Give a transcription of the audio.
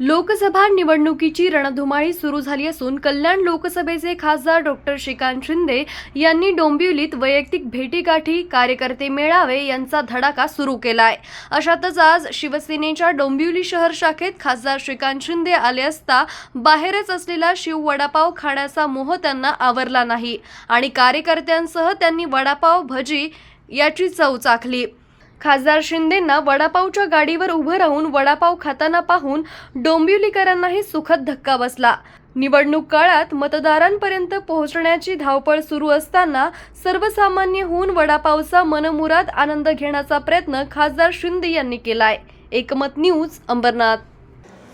लोकसभा निवडणुकीची रणधुमाळी सुरू झाली असून कल्याण लोकसभेचे खासदार डॉक्टर श्रीकांत शिंदे यांनी डोंबिवलीत वैयक्तिक भेटीगाठी कार्यकर्ते मेळावे यांचा धडाका सुरू केलाय. अशातच आज शिवसेनेच्या डोंबिवली शहर शाखेत खासदार श्रीकांत शिंदे आले असता बाहेरच असलेला शिव वडापाव खाण्याचा मोह त्यांना आवरला नाही आणि कार्यकर्त्यांसह त्यांनी वडापाव भजी याची चव चाखली. खासदार शिंदेंना वडापावच्या गाडीवर उभं राहून वडापाव खाताना पाहून डोंबिवलीकरांनाही सुखद धक्का बसला. निवडणूक काळात मतदारांपर्यंत पोहोचण्याची धावपळ सुरू असताना सर्वसामान्य होऊन वडापावचा मनमुराद आनंद घेण्याचा प्रयत्न खासदार शिंदे यांनी केलाय. एकमत न्यूज अंबरनाथ.